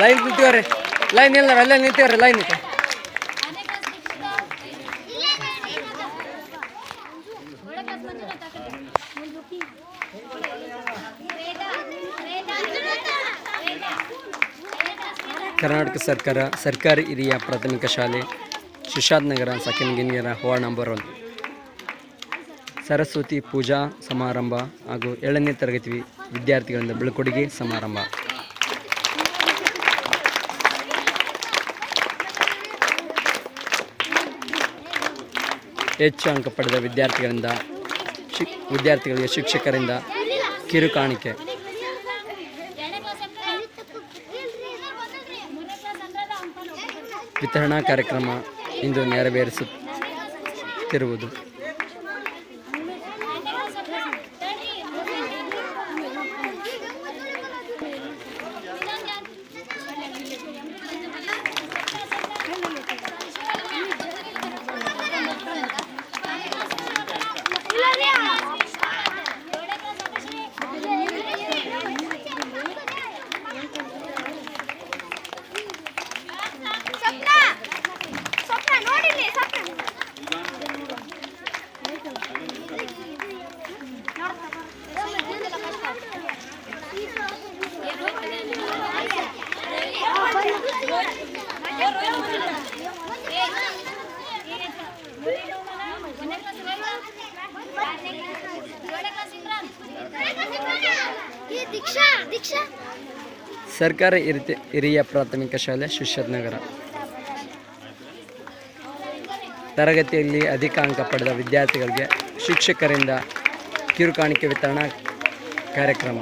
Line ನಿಂತೀವ್ರಿ line ಇಲ್ಲ, ಅಲ್ಲೇ ನಿಂತೀವ್ರಿ line ಇತ್ತು ಕರ್ನಾಟಕ ಸರ್ಕಾರ, ಸರ್ಕಾರಿ ಹಿರಿಯ ಪ್ರಾಥಮಿಕ ಶಾಲೆ, ಶಿಶಾದ್ ನಗರ second ಗಿನಿಯರ ward number one Saraswati Puja ಸಮಾರಂಭ ಹಾಗೂ ಏಳನೇ ತರಗತಿ ವಿದ್ಯಾರ್ಥಿಗಳಿಂದ ಬೀಳ್ಕೊಡುಗೆ ಸಮಾರಂಭ. ಹೆಚ್ಚು ಅಂಕ ಪಡೆದ ವಿದ್ಯಾರ್ಥಿಗಳಿಂದ ಶಿಕ್ ವಿದ್ಯಾರ್ಥಿಗಳಿಗೆ ಶಿಕ್ಷಕರಿಂದ ಕಿರುಕಾಣಿಕೆ ವಿತರಣಾ ಕಾರ್ಯಕ್ರಮ ಇಂದು ನೆರವೇರಿಸುತ್ತಿರುವುದು. ಸರ್ಕಾರಿ ಹಿರಿಯ ಹಿರಿಯ ಪ್ರಾಥಮಿಕ ಶಾಲೆ ಶಿಷ್ಯದ್ ನಗರ ತರಗತಿಯಲ್ಲಿ ಅಧಿಕ ಅಂಕ ಪಡೆದ ವಿದ್ಯಾರ್ಥಿಗಳಿಗೆ ಶಿಕ್ಷಕರಿಂದ ಕಿರುಕಾಣಿಕೆ ವಿತರಣಾ ಕಾರ್ಯಕ್ರಮ.